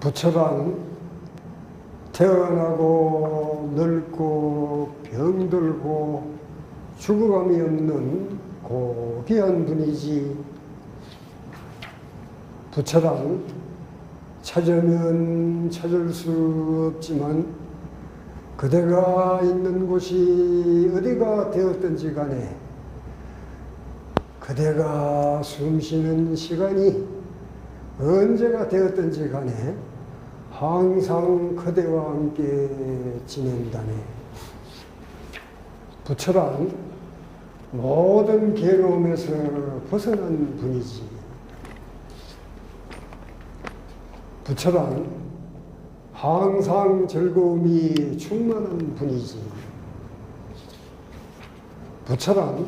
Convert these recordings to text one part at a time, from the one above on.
부처란 태어나고 늙고 병들고 죽어감이 없는 고귀한 분이지. 부처란 찾으면 찾을 수 없지만 그대가 있는 곳이 어디가 되었든지 간에 그대가 숨 쉬는 시간이 언제가 되었든지 간에 항상 그대와 함께 지낸다네. 부처란 모든 괴로움에서 벗어난 분이지. 부처란 항상 즐거움이 충만한 분이지. 부처란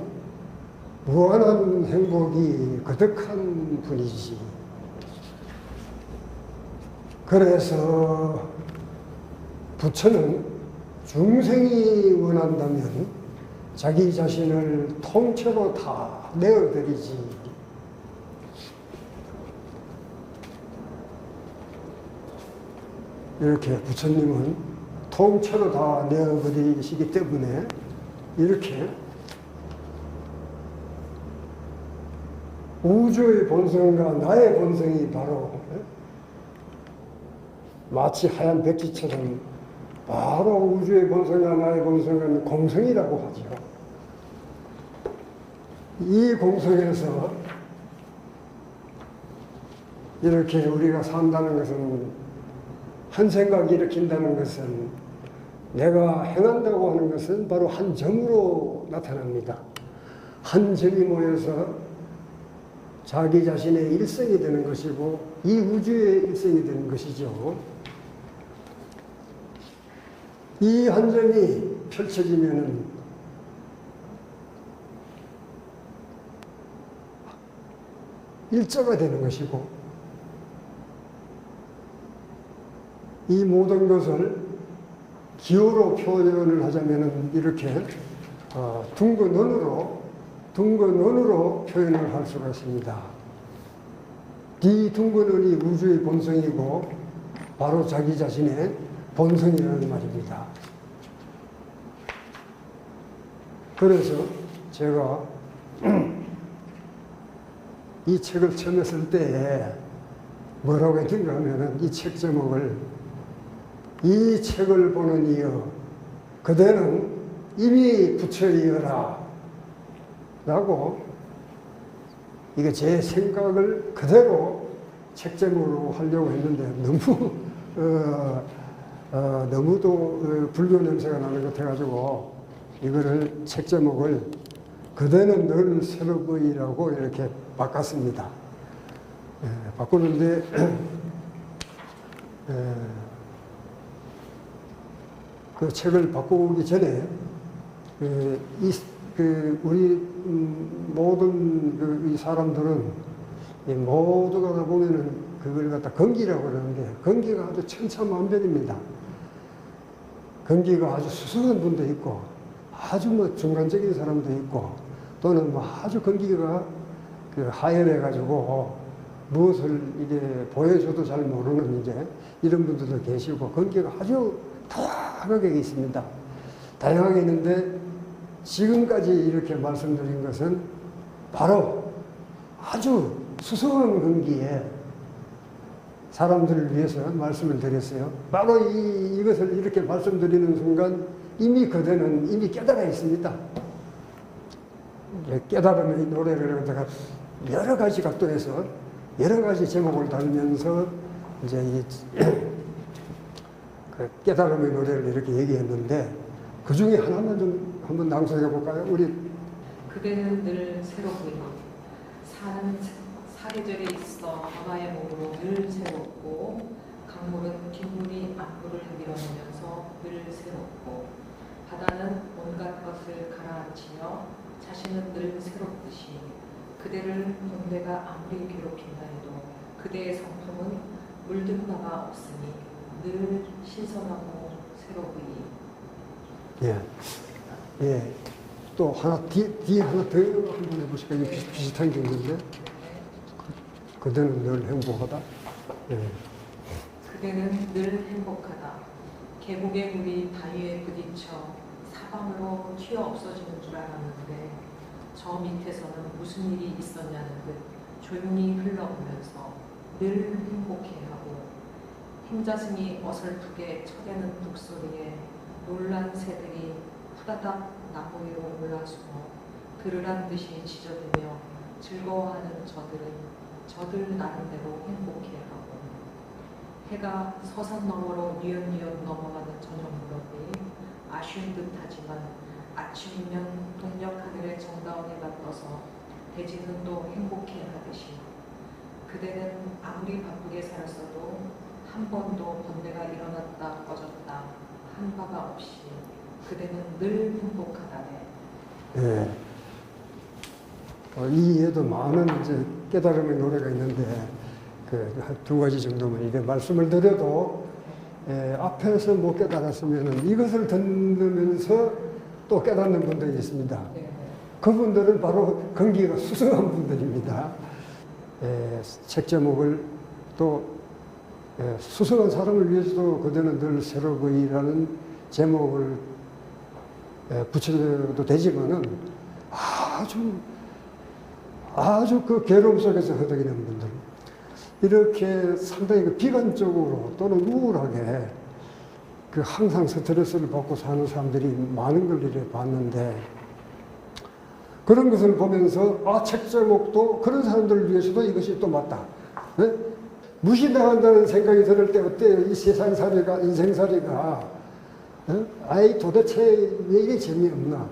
무한한 행복이 거득한 분이지. 그래서 부처는 중생이 원한다면 자기 자신을 통째로 다 내어드리지. 이렇게 부처님은 통째로 다 내어버리시기 때문에 이렇게 우주의 본성과 나의 본성이 바로 마치 하얀 백지처럼 바로 우주의 본성과 나의 본성은 공성이라고 하죠. 이 공성에서 이렇게 우리가 산다는 것은 한 생각이 일으킨다는 것은 내가 행한다고 하는 것은 바로 한 점으로 나타납니다. 한 점이 모여서 자기 자신의 일생이 되는 것이고 이 우주의 일생이 되는 것이죠. 이한 점이 펼쳐지면은 일자가 되는 것이고 이 모든 것을 기호로 표현을 하자면은 이렇게 어, 둥근 원으로 둥근 원으로 표현을 할 수가 있습니다. 이 둥근 원이 우주의 본성이고 바로 자기 자신의 본성이라는 말입니다. 그래서 제가 이 책을 처음에 쓸 때에 뭐라고 했는가 하면은 이책 제목을 이 책을 보는 이여 그대는 이미 부처이여라 라고 이게 제 생각을 그대로 책 제목으로 하려고 했는데 너무 어, 어, 너무도 어, 불교 냄새가 나는 것 같아가지고 이거를 책 제목을 그대는 늘 새로보이라고 이렇게 바꿨습니다. 예, 바꾸는데 예, 그 책을 바꾸기 전에 그, 이, 그 우리 음, 모든 그, 이 사람들은 이 모두가 다 보면은 그걸 갖다 건기라고 그러는데 건기가 아주 천차만별입니다. 건기가 아주 수승한 분도 있고 아주 뭐 중간적인 사람도 있고 또는 뭐 아주 건기가 그 하열해 가지고 무엇을 이게 보여줘도 잘 모르는 이제 이런 분들도 계시고 건기가 아주 다양하게 있습니다. 다양하게 있는데 지금까지 이렇게 말씀드린 것은 바로 아주 수성한 건기에 사람들을 위해서 말씀을 드렸어요. 바로 이, 이것을 이렇게 말씀드리는 순간 이미 그대는 이미 깨달아 있습니다. 깨달음의 노래를 갖다가 여러 가지 각도에서 여러 가지 제목을 달면서 이제 이, 그 깨달음의 노래를 이렇게 얘기했는데 그 중에 하나만 좀 한번 낭송해 볼까요? 우리 그대는 늘 새롭고 사는 사계절에 있어 바다의 몸으로 늘 새롭고 강물은 뒷물이 앞물을 밀어내면서 늘 새롭고 바다는 온갖 것을 가라앉히며 자신은 늘 새롭듯이 그대를 번뇌가 아무리 괴롭힌다 해도 그대의 성품은 물든 바가 없으니 늘 신선하고 새로우니 예, 예. 또 하나 뒤, 뒤에 하나 더 한번 해보실까요? 비슷, 비슷한 게 있는데 그- 그대는 늘 행복하다. 예. 그대는 늘 행복하다. 계곡의 물이 바위에 부딪혀 사방으로 튀어 없어지는 줄 알았는데 저 밑에서는 무슨 일이 있었냐는 듯 조용히 흘러오면서 늘 행복해하고 힘자승이 어설프게 쳐대는 북소리에 놀란 새들이 후다닥 나무 위로 올라서고 그르란 듯이 짖어대며 즐거워하는 저들은 저들 나름대로 행복해하고 해가 서산 너머로 뉘엿뉘엿 넘어가는 저녁 무렵이 아쉬운 듯하지만 아침이면 동력 하늘의 정다운 해가 떠서 대지는 또 행복해하듯이 그대는 아무리 바쁘게 살았어도 한 번도 번뇌가 일어났다 꺼졌다 한 바가 없이 그대는 늘 행복하다네. 예. 어, 이에도 많은 이제 깨달음의 노래가 있는데 그 두 가지 정도만 이게 말씀을 드려도 예, 앞에서 못 깨달았으면 이것을 듣으면서 또 깨닫는 분들이 있습니다. 네. 그분들은 바로 건기가 수승한 분들입니다. 예, 책 제목을 또 예, 수승한 사람을 위해서도 그대는 늘 새로이라는 제목을 예, 붙여도 되지만은 아주 아주 그 괴로움 속에서 허덕이는 분들 이렇게 상당히 그 비관적으로 또는 우울하게 그 항상 스트레스를 받고 사는 사람들이 많은 걸 이렇게 봤는데 그런 것을 보면서 아 책 제목도 그런 사람들을 위해서도 이것이 또 맞다. 예? 무시당한다는 생각이 들을 때 어때요? 이 세상살이가 인생살이가 어? 아이 도대체 왜 이리 재미없나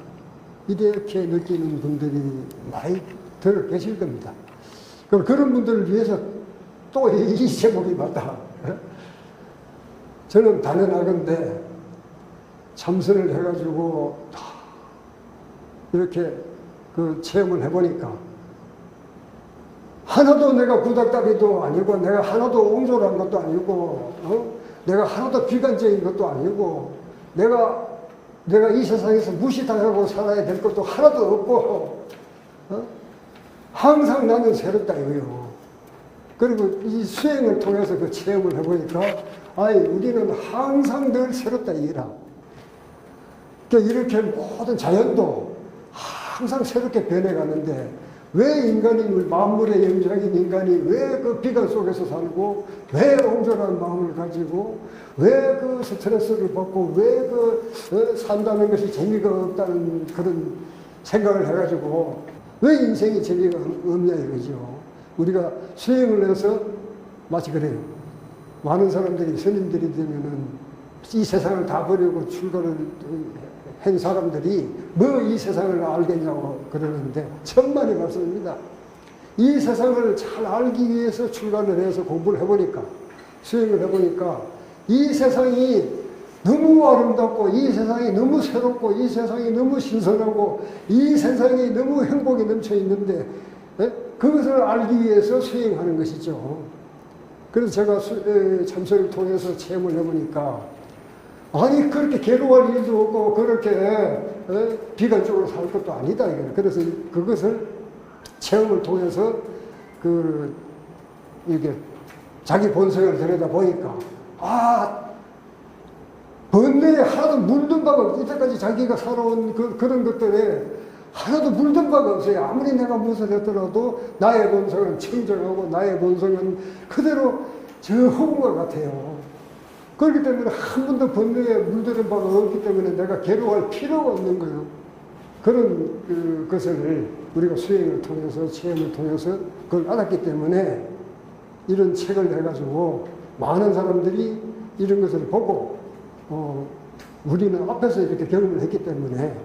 이렇게 느끼는 분들이 많이 들 계실 겁니다. 그럼 그런 분들을 위해서 또 이 제목이 맞다. 어? 저는 당연하건데 참선을 해가지고 다 이렇게 그 체험을 해보니까 하나도 내가 구닥다리도 아니고 내가 하나도 옹졸한 것도 아니고 어? 내가 하나도 비관적인 것도 아니고 내가 내가 이 세상에서 무시당하고 살아야 될 것도 하나도 없고 어? 항상 나는 새롭다 이거요. 그리고 이 수행을 통해서 그 체험을 해보니까 아이 우리는 항상 늘 새롭다 이라. 그러니까 이렇게 모든 자연도 항상 새롭게 변해가는데 왜 인간이 만물의 영장인 인간이 왜 그 비관 속에서 살고 왜 옹졸한 마음을 가지고 왜 그 스트레스를 받고 왜 그 산다는 것이 재미가 없다는 그런 생각을 해가지고 왜 인생이 재미가 없냐 이거죠. 우리가 수행을 해서 마치 그래요. 많은 사람들이 스님들이 되면은 이 세상을 다 버리고 출가를 한 사람들이 뭐 이 세상을 알겠냐고 그러는데 천만의 말씀입니다. 이 세상을 잘 알기 위해서 출가를 해서 공부를 해보니까 수행을 해보니까 이 세상이 너무 아름답고 이 세상이 너무 새롭고 이 세상이 너무 신선하고 이 세상이 너무 행복이 넘쳐 있는데 예? 그것을 알기 위해서 수행하는 것이죠. 그래서 제가 참선을 통해서 체험을 해보니까 아니 그렇게 괴로워할 일도 없고 그렇게 에, 비관적으로 살 것도 아니다 이거는. 그래서 그것을 체험을 통해서 그 이게 자기 본성을 들여다 보니까 아 번뇌에 하나도 물든 바가 없 이때까지 자기가 살아온 그, 그런 것들에 하나도 물든 바가 없어요. 아무리 내가 무엇을 했더라도 나의 본성은 청정하고 나의 본성은 그대로 저 허공과 같아요. 그렇기 때문에 한 번도 번뇌에 물드는 바가 없기 때문에 내가 괴로워할 필요가 없는 거예요. 그런 그, 것을 우리가 수행을 통해서 체험을 통해서 그걸 알았기 때문에 이런 책을 해가지고 많은 사람들이 이런 것을 보고 어, 우리는 앞에서 이렇게 경험을 했기 때문에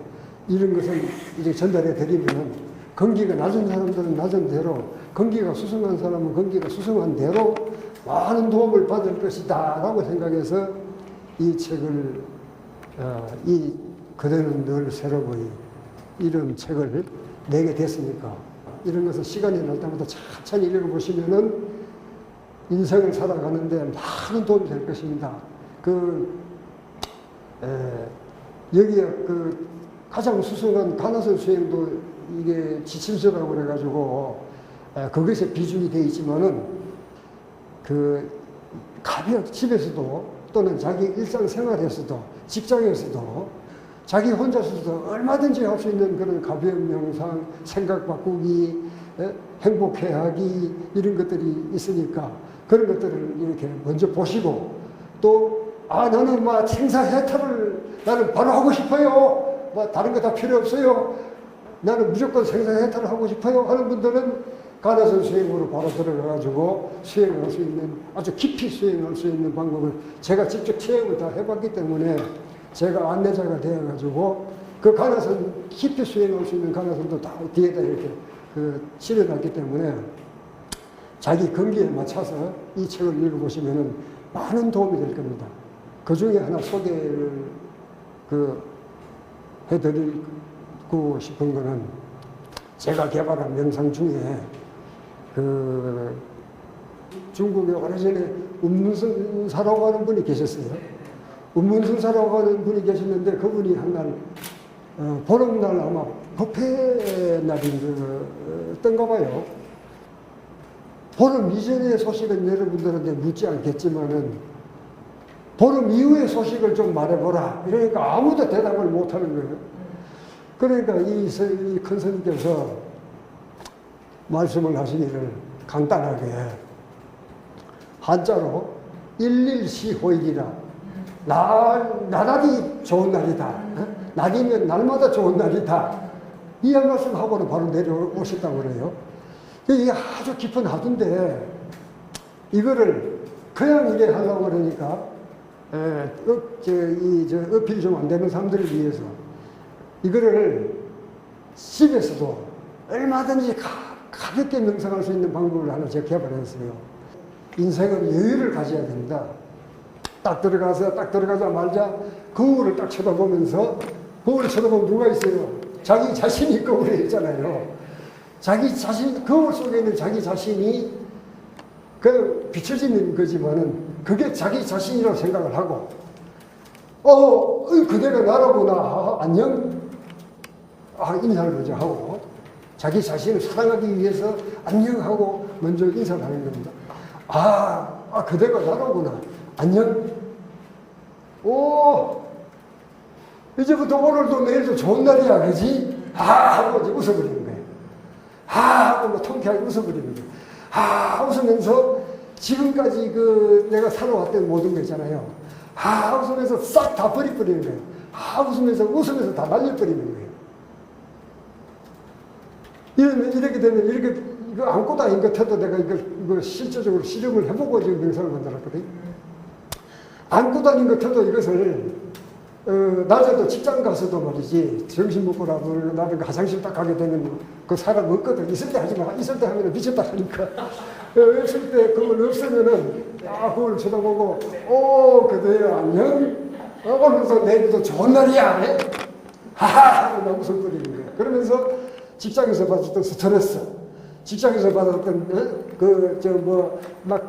이런 것을 이제 전달해 드리면 건기가 낮은 사람들은 낮은 대로 건기가 수승한 사람은 건기가 수승한 대로 많은 도움을 받을 것이다 라고 생각해서 이 책을 어, 이 그대는 늘 새로보이 이런 책을 내게 됐으니까 이런 것을 시간이 날 때마다 천천히 읽어보시면은 인생을 살아가는데 많은 도움이 될 것입니다. 그 에, 여기에 그 가장 수승한 간화선 수행도 이게 지침서라고 그래가지고 에, 그것에 비중이 되어 있지만은 그 가벼 집에서도 또는 자기 일상생활에서도 직장에서도 자기 혼자서도 얼마든지 할 수 있는 그런 가벼운 명상, 생각 바꾸기, 예? 행복해 하기 이런 것들이 있으니까 그런 것들을 이렇게 먼저 보시고 또 아 나는 막 생사 해탈을 나는 바로 하고 싶어요. 뭐 다른 거 다 필요 없어요. 나는 무조건 생사 해탈을 하고 싶어요 하는 분들은 가나선 수행으로 바로 들어가가지고 수행할 수 있는 아주 깊이 수행할 수 있는 방법을 제가 직접 체험을 다 해봤기 때문에 제가 안내자가 되어가지고 그 가나선 깊이 수행할 수 있는 가나선도 다 뒤에다 이렇게 그 실어놨기 때문에 자기 건기에 맞춰서 이 책을 읽어보시면은 많은 도움이 될 겁니다. 그 중에 하나 소개를 그 해드리고 싶은 거는 제가 개발한 명상 중에 그 중국에 오래전에 운문순사라고 하는 분이 계셨어요. 운문순사라고 하는 분이 계셨는데 그분이 한날 어, 보름날 아마 법회 날인 던가 봐요. 보름 이전의 소식은 여러분들한테 묻지 않겠지만은 보름 이후의 소식을 좀 말해보라. 이러니까 아무도 대답을 못 하는 거예요. 그러니까 이, 서- 이큰 스님께서 말씀을 하시기를 간단하게 한자로 일일시호일이라 날, 나날이 좋은 날이다. 어? 날이면 날마다 좋은 날이다. 이 한 말씀 하고는 바로 내려오셨다고 그래요. 이게 아주 깊은 하두인데 이거를 그냥 이래 하려고 그러니까 에, 어, 저, 이, 저, 어필이 좀 안 되는 사람들을 위해서 이거를 집에서도 얼마든지 가, 가볍게 명상할 수 있는 방법을 하나 제가 개발했어요. 인생은 여유를 가져야 됩니다. 딱 들어가서 딱 들어가자마자 거울을 딱 쳐다보면서 거울을 쳐다보면 누가 있어요? 자기 자신이 거울에 있잖아요. 자기 자신, 거울 속에 있는 자기 자신이 그 비춰지는 거지만은 그게 자기 자신이라고 생각을 하고 어, 어, 그대가 나라구나. 아, 안녕. 아, 인사를 먼저 하고 자기 자신을 사랑하기 위해서 안녕하고 먼저 인사를 하는 겁니다. 아, 아 그대가 나라구나. 안녕. 오, 이제부터 오늘도 내일도 좋은 날이야, 그지? 아, 하고 이제 웃어버리는 거예요. 아, 하고 뭐 통쾌하게 웃어버리는 거예요. 아, 웃으면서 지금까지 그 내가 살아왔던 모든 거 있잖아요. 아, 웃으면서 싹 다 버려버리는 거예요. 아, 웃으면서, 웃으면서 다 날려버리는 거예요. 이러면, 이렇게 되면, 이렇게, 이거 안고 다닌 것 해도 내가 이거, 이거 실제적으로 실험을 해보고 지금 명상을 만들었거든. 안고 다닌 것 해도 이것을, 어, 낮에도 직장 가서도 말이지, 점심 먹고 나면 나는 화장실 딱 가게 되면 그 사람 없거든. 있을 때 하지 마. 있을 때 하면 미쳤다 하니까. 어, 없을 때 그걸 없으면은, 아, 그걸 쳐다보고, 오, 그대야, 안녕. 어, 오늘도 내일도 좋은 날이야. 네? 하하! 막 웃어버리는 거야. 그러면서 직장에서 받았던 스트레스, 직장에서 받았던, 어? 그, 저, 뭐, 막,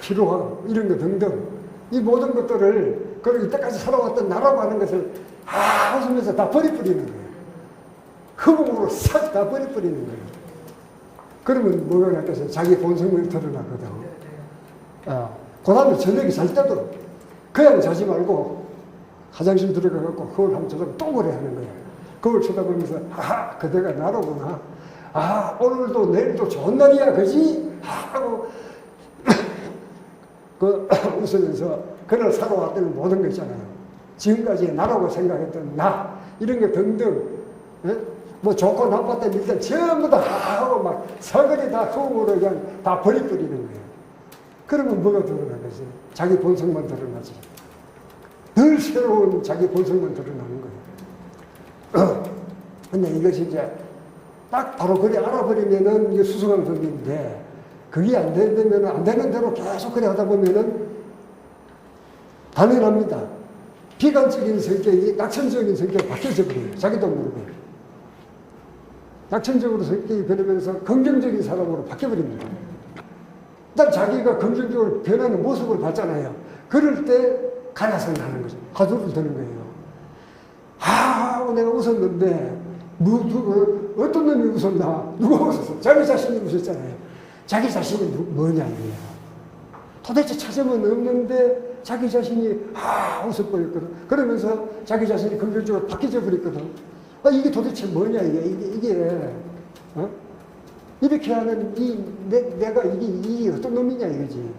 피로함, 이런 거 등등. 이 모든 것들을, 그리고 이때까지 살아왔던 나라고 하는 것을, 아, 웃으면서 다 버려버리는 거예요. 흡음으로 싹 다 버려버리는 거예요. 그러면 뭐가 나겠어요? 자기 본성을 드러나거든. 아, 그 다음에 저녁에 잘 때도 그냥 자지 말고 화장실 들어가갖고 거울 한번 쳐다보고 또 그래 하는 거야. 거울 쳐다보면서 아 그대가 나로구나. 아 오늘도 내일도 좋은 날이야 그지? 하고 그 웃으면서 그날 살아왔던 모든 거 있잖아요. 지금까지 나라고 생각했던 나 이런 게 등등 예? 뭐 좋고 나빴던 일들 전부 다 하고 막 서거리 다 소음으로 그냥 다 버려버리는 거예요. 그러면 뭐가 드러나겠어요? 자기 본성만 드러나지. 늘 새로운 자기 본성만 드러나는 거예요. 근데 이것이 이제 딱 바로 그래 알아버리면은 이게 수승한 법인데 그게 안 되면 안 되는 대로 계속 그래 하다 보면은 당연합니다. 비관적인 성격이 낙천적인 성격이 바뀌어져 버려요. 자기도 모르고. 낙천적으로 성격이 변하면서 긍정적인 사람으로 바뀌어버립니다. 일단 자기가 긍정적으로 변하는 모습을 봤잖아요. 그럴 때 가나서 나는 거죠. 화두를 드는 거예요. 아, 내가 웃었는데, 뭐, 누, 어, 어떤 놈이 웃었나? 누가 웃었어? 자기 자신이 웃었잖아요. 자기 자신이 누, 뭐냐, 이거예요. 도대체 찾으면 없는데 자기 자신이 아 웃어버렸거든. 그러면서 자기 자신이 긍정적으로 바뀌어 버렸거든. 아 이게 도대체 뭐냐 이게 이게 이게 어? 이렇게 하는 이 내, 내가 이게 이 어떤 놈이냐 이거지.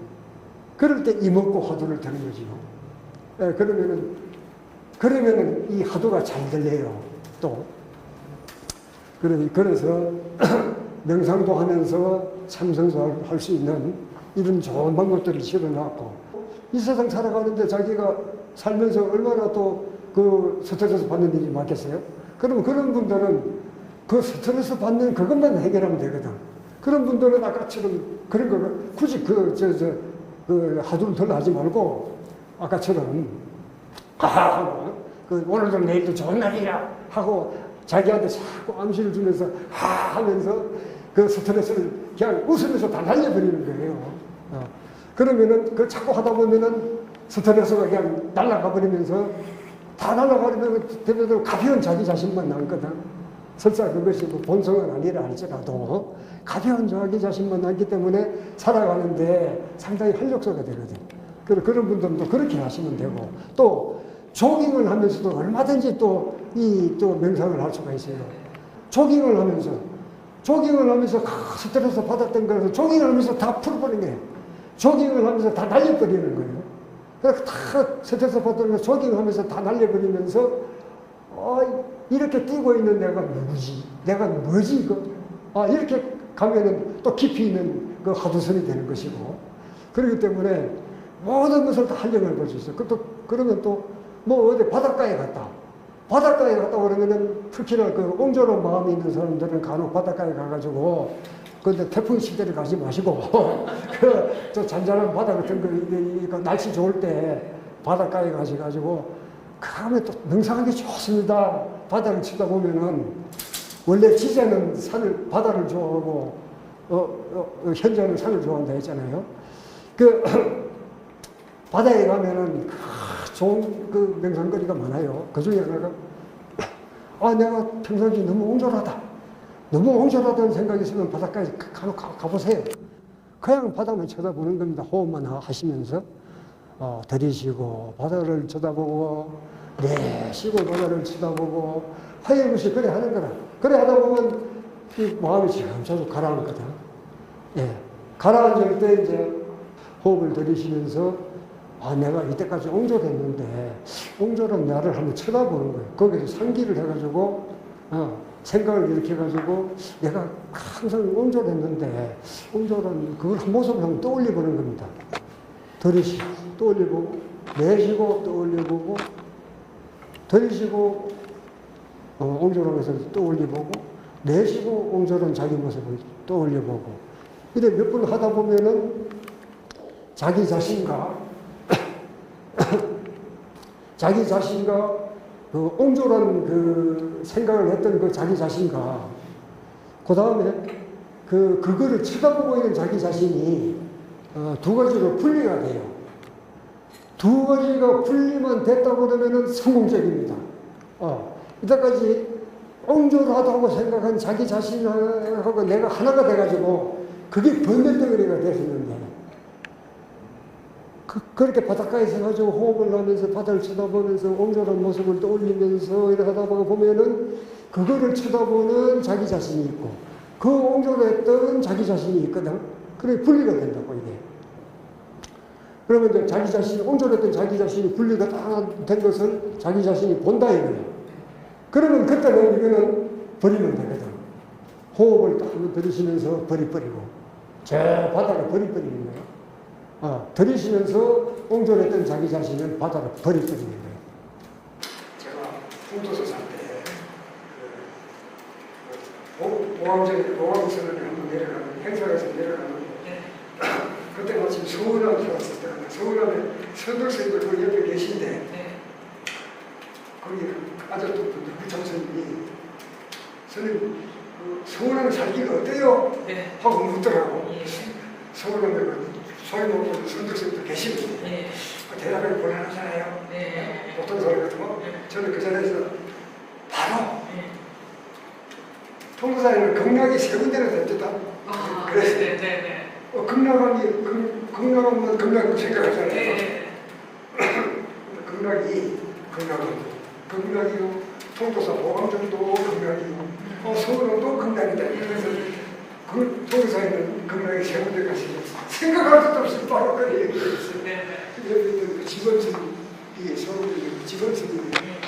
그럴 때 이먹고 화두를 드는 거지요. 예, 그러면은 그러면은 이 화두가 잘 들려요. 또 그래 그래서 명상도 하면서 참선도 할 수 있는 이런 좋은 방법들을 실어놨고 이 세상 살아가는데 자기가 살면서 얼마나 또그 스트레스 받는 일이 많겠어요? 그럼 그런 분들은 그 스트레스 받는 그것만 해결하면 되거든. 그런 분들은 아까처럼 그런 거 굳이 그 저 저 그 하두를 덜 하지 말고 아까처럼 하하 하고 그 오늘도 내일도 좋은 날이라 하고 자기한테 자꾸 암시를 주면서 하 하면서 그 스트레스를 그냥 웃으면서 다 날려버리는 거예요. 어. 그러면은 그걸 자꾸 하다 보면은 스트레스가 그냥 날아가 버리면서 다 날아가면 되면 가벼운 자기 자신만 남거든. 설사 그것이 뭐 본성은 아니라 할지라도 가벼운 자기 자신만 남기 때문에 살아가는데 상당히 활력소가 되거든. 그래, 그런 분들도 그렇게 하시면 되고 또 조깅을 하면서도 얼마든지 또 이또 명상을 할 수가 있어요. 조깅을 하면서 조깅을 하면서 크, 스트레스 받았던 거에서 조깅을 하면서 다 풀어버리는 거예요. 조깅을 하면서 다 날려버리는 거예요. 다 받던 거 조깅하면서 다 날려버리면서 어, 이렇게 뛰고 있는 내가 누구지? 내가 뭐지 이거? 아 이렇게 가면은 또 깊이 있는 그 하두선이 되는 것이고 그렇기 때문에 모든 것을 다 활용해 볼 수 있어요. 또 그러면 또 뭐 어디 바닷가에 갔다. 바닷가에 갔다 그러면은 특히나 그 옹졸한 마음이 있는 사람들은 간혹 바닷가에 가가지고 근데 태풍 시대를 가지 마시고 그 저 잔잔한 바다 같은 거그 날씨 좋을 때 바닷가에 가셔가지고 그다음에 또 명상하기 좋습니다. 바다를 치다 보면은 원래 지제는 산을 바다를 좋아하고 어, 어, 어, 현자는 산을 좋아한다 했잖아요. 그 바다에 가면은 크, 좋은 그 명상거리가 많아요. 그 중에 하나가 아 내가 평상시 너무 옹졸하다. 너무 옹졸하다는 생각이 있으면 바닷가에 가, 가, 가보세요. 그냥 바다만 쳐다보는 겁니다. 호흡만 하- 하시면서 어, 들이쉬고 바다를 쳐다보고 내쉬고 바다를 쳐다보고 하염없이 그래 하는 거라. 그래 하다 보면 이 마음이 점차적 가라앉거든. 예. 가라앉을 때 이제 호흡을 들이쉬면서 아, 내가 이때까지 옹졸했는데, 옹졸한 나를 한번 쳐다보는 거예요. 거기서 상기를 해가지고, 어, 생각을 일으켜가지고, 내가 항상 옹졸했는데, 옹졸한 그걸 한 모습을 한번 떠올려보는 겁니다. 들이쉬고, 떠올려보고, 내쉬고, 떠올려보고, 들이쉬고, 어, 옹졸한 것을 떠올려보고, 내쉬고, 옹졸한 자기 모습을 떠올려보고, 이래 몇번 하다 보면은, 자기 자신과 자기 자신과 그 옹졸한 그 생각을 했던 그 자기 자신과 그 다음에 그 그거를 쳐다보고 있는 자기 자신이 어, 두 가지로 분리가 돼요. 두 가지가 분리만 됐다 그러면은 성공적입니다. 어, 이때까지 옹졸하다고 생각한 자기 자신하고 내가 하나가 돼가지고 그게 번뇌덩어리가 됐었는데 그, 그렇게 바닷가에서 가지고 호흡을 하면서 바다를 쳐다보면서 옹졸한 모습을 떠올리면서 이렇게 하다 보면은 그거를 쳐다보는 자기 자신이 있고 그 옹졸했던 자기 자신이 있거든. 그래 분리가 된다고 이게. 그러면 이제 자기 자신, 옹졸했던 자기 자신이 분리가 다 된 것을 자기 자신이 본다 이거예요. 그러면 그때는 이거는 버리면 되거든. 호흡을 딱 한번 들이쉬면서 버리버리고 저 바다를 버리버리는 거예요. 어, 들이쉬면서 옹졸했던 자기 자신은 바다로 거예요. 제가 풍도서 살때 그, 오왕제 오왕선을 한번 내려가는 행사에서 내려가는 그때 마침 서울함 들어왔을 때 서울함에 선덕선들 그 옆에 계신데 네. 거기 아저씨 분들 부참선님이 선생님 그 서울함에 살기가 어때요? 네. 하고 묻더라고. 예. 서울함에 그 소위 먹고 선덕선도 계시는데 네. 그 대답을 곤란하잖아요. 네. 어떤 소리거든요. 네. 저는 그 자리에서 바로 네. 통도사에는 경락이 세 군데나 됐다. 아, 그래서 네, 네, 네. 어, 극락암이 극- 극락암은 극락으로 생각하잖아요. 네. 극락이 극락은 극락이요 통도사 보강정도 극락이고 어, 서울은 또 극락이다. 그래서 그 통도사에는 극락이 세 군데가 있어요. 생각할 것도 없이 바로 그 얘기를 했어요. 네. 그래서 직원들이 이 서울이 직원들이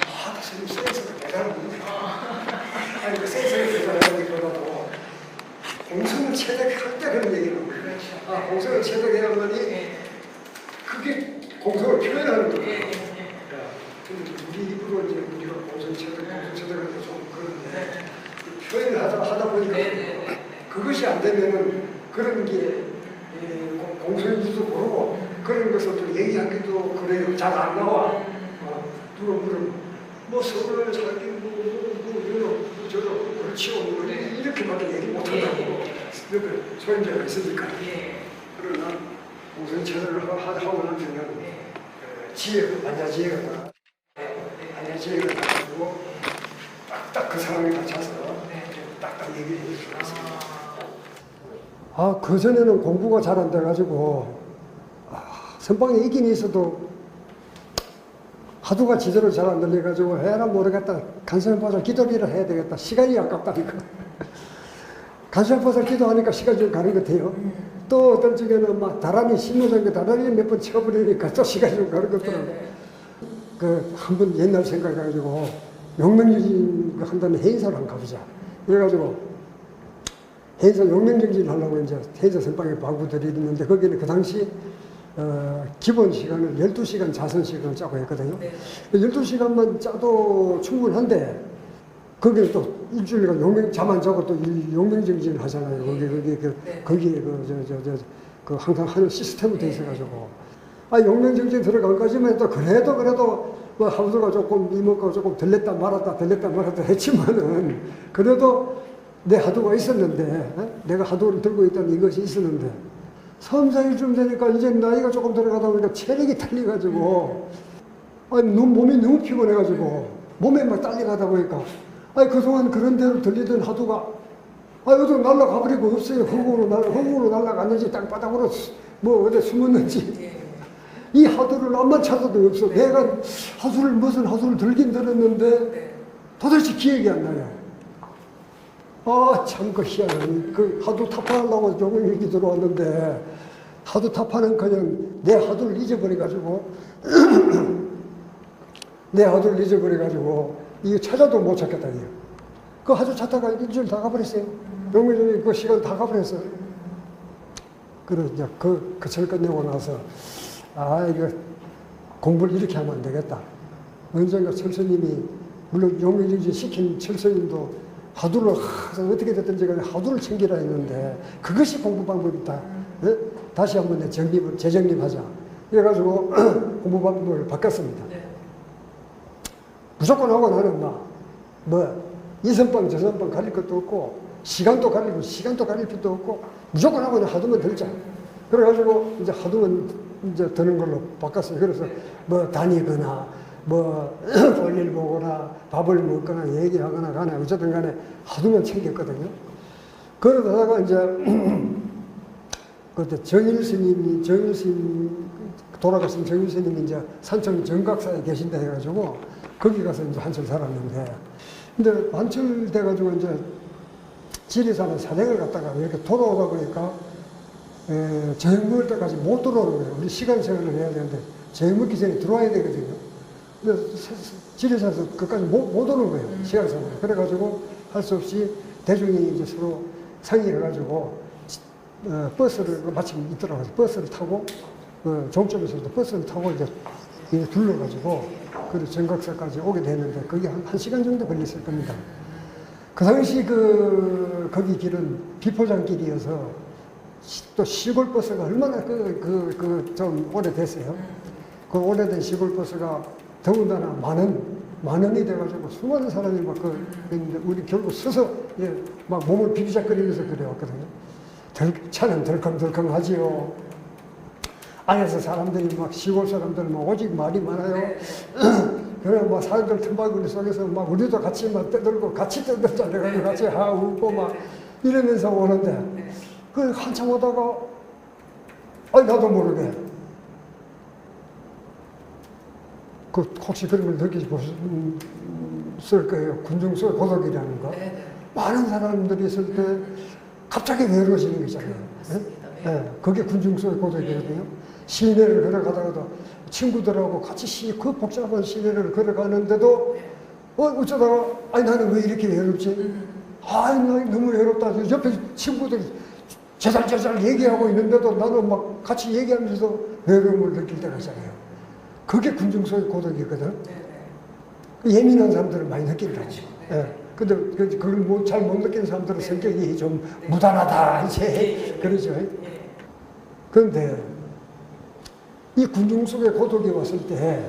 아, 선생님 센스가 대단하군요. 아니 그 센스가 대단하기보다도 공성을 체득할 때 그런 얘기를 거예요. 그렇죠. 아, 공성을 체득해야만이 네. 그게 공성을 표현하는 거예요. 네. 근데 우리 입으로 이제 우리가 공성 체득, 공성 체득을 해서 좀 그런데 네. 그 표현을 하다, 하다 보니까 네. 네. 그것이 안 되면은 그런 게 예, 공- 공성인지도 모르고 그런 것을 또 얘기하기도 그래요. 잘 안 나와. 어, 누가 물으면 뭐 서울을 살기 뭐, 뭐, 뭐, 이런 뭐, 저런 그렇지요. 뭐 네. 이렇게밖에 얘기 못 예, 한다고. 예, 옆에 소인자가 있으니까. 예. 그러나 하- 하- 하고 나면은 네. 그 지혜가, 안야지혜가 나, 안야지혜가 나가지고 딱딱 그 상황에 맞춰서 네. 딱딱 얘기를 있어요. 아. 아, 그전에는 공부가 잘 안 돼가지고, 아, 선방에 있긴 있어도, 하두가 지대로 잘 안 들려가지고, 해라 모르겠다. 간선포살 기도리를 해야 되겠다. 시간이 아깝다니까. 간선포살 기도하니까 시간이 좀 가는 것 같아요. 또 어떤 쪽에는 막 다란이 신무장에 다란이 몇 번 쳐버리니까 또 시간이 좀 가는 것 같더라고요. 네. 그한 번 옛날 생각해가지고 용맹유진 그 한다는 해인사를 한번 가보자. 그래가지고 해인사 용맹정진 하려고 이제 해인사 선방에 방구들이 있는데 거기는 그 당시 어, 기본 시간을 12시간 자선 시간을 짜고 했거든요. 네. 12시간만 짜도 충분한데 거기는 또 일주일간 용맹 잠안 자고 또이 용맹정진 하잖아요. 거기 거기 그 네. 거기에 그저저 저 그 항상 하는 시스템이 돼 있어가지고 아 용맹정진 들어간까지만 해도 그래도 그래도 뭐 하루가 조금 이먹고 조금 들렸다 말았다 들렸다 말았다 했지만은 그래도 내 하두가 있었는데 어? 내가 하두를 들고 있다는 이것이 있었는데 3, 4일쯤 되니까 이제 나이가 조금 들어가다 보니까 체력이 탈려가지고 아니 너무 몸이 너무 피곤해가지고 몸에 막 딸려가다 보니까 아니 그동안 그런 대로 들리던 하두가 아 어디 날라가 버리고 없어요 흙으로 날 흙으로 날라갔는지 땅바닥으로 수- 뭐 어디 숨었는지 예. 이 하두를 안만 찾아도 없어 내가 하두를 무슨 하두를 들긴 들었는데 네. 도대체 기억이 안 나요. 아, 참, 그 희한한, 그 하도 타파하려고 조금 일기 들어왔는데, 하도 타파는 그냥 내 하도를 잊어버려가지고, 내 하도를 잊어버려가지고, 이거 찾아도 못 찾겠다, 이거. 그 하도 찾다가 일주일 다 가버렸어요. 용민이 그 시간 다 가버렸어요. 그래, 이제 그, 그절 끝내고 나서, 아, 이거 공부를 이렇게 하면 안 되겠다. 언젠가 철수님이, 물론 용민정지 시킨 철수님도 하두를 어떻게 됐든지 간에 하두를 챙기라 했는데 그것이 공부 방법이다. 예? 다시 한번 내 정립을, 재정립하자. 그래가지고 공부 방법을 바꿨습니다. 네. 무조건 하고 나는 막, 뭐, 이선방, 저선방 가릴 것도 없고, 시간도 가리고, 시간도 가릴 필요도 없고, 무조건 하고 그냥 하두면 들자. 그래가지고, 이제 하두면 이제 드는 걸로 바꿨어요. 그래서 뭐 다니거나, 뭐, 볼일 보거나, 밥을 먹거나, 얘기하거나 간에, 어쨌든 간에 하두면 챙겼거든요. 그러다가 이제, 그때 정일 스님이, 정일 스님, 돌아가신 정일 스님이 이제 산청 정각사에 계신다 해가지고, 거기 가서 이제 한철 살았는데, 근데 한철 돼가지고 이제 지리산에 산행을 갔다가 이렇게 돌아오다 보니까, 에, 저녁 먹을 때까지 못 들어오는 거예요. 우리 시간 생활을 해야 되는데, 저녁 먹기 전에 들어와야 되거든요. 지리산에서 그까지 못, 못 오는 거예요. 시간 생활. 그래가지고 할 수 없이 대중이 이제 서로 상의해가지고, 어, 버스를 마침 있더라고요. 버스를 타고 어, 종점에서도 버스를 타고 이제 이제 둘러가지고 그 정각사까지 오게 되는데 그게 한, 한 시간 정도 걸렸을 겁니다. 그 당시 그 거기 길은 비포장길이어서 시- 또 시골 버스가 얼마나 그 그 그 좀 오래됐어요. 그 오래된 시골 버스가 더군다나 만원 만원이 돼가지고 수많은 사람이 막 그 있는데 우리 결국 서서 예, 막 몸을 비비작거리면서 그래왔거든요. 덜, 차는 덜컹덜컹 하지요. 안에서 사람들이 막 시골 사람들은 막 오직 말이 많아요. 네. 그래 막 사람들 틈바구니 속에서 막 우리도 같이 막 떠들고 같이 떠들자 내가 네, 같이 네. 하 웃고 네, 막 네. 이러면서 오는데 네. 그 한참 오다가 아니 나도 모르게 그 혹시 그런 걸 느끼지 보셨을 거예요. 군중소의 고독이라는 거. 네, 네. 많은 사람들이 있을 때 갑자기 외로워지는 거잖아요. 예? 네. 예, 그게 군중소의 고독이거든요. 시내를 걸어가다가도 친구들하고 같이 시, 그 복잡한 시내를 걸어가는데도 네. 어, 어쩌다가 아니 나는 왜 이렇게 외롭지? 음. 나 너무 외롭다. 옆에 친구들이 제잘제잘 얘기하고 있는데도 나는 막 같이 얘기하면서 외로움을 느낄 때가 있잖아요. 그게 군중소의 고독이거든. 네, 네. 그 예민한 사람들은 많이 느낀다고. 그렇죠. 네. 예. 근데 그- 그걸 뭐 잘못 느끼는 사람들은 네. 성격이 좀 네. 무단하다 이제. 그러죠. 예. 그런데 이 군중 속의 고독이 왔을 때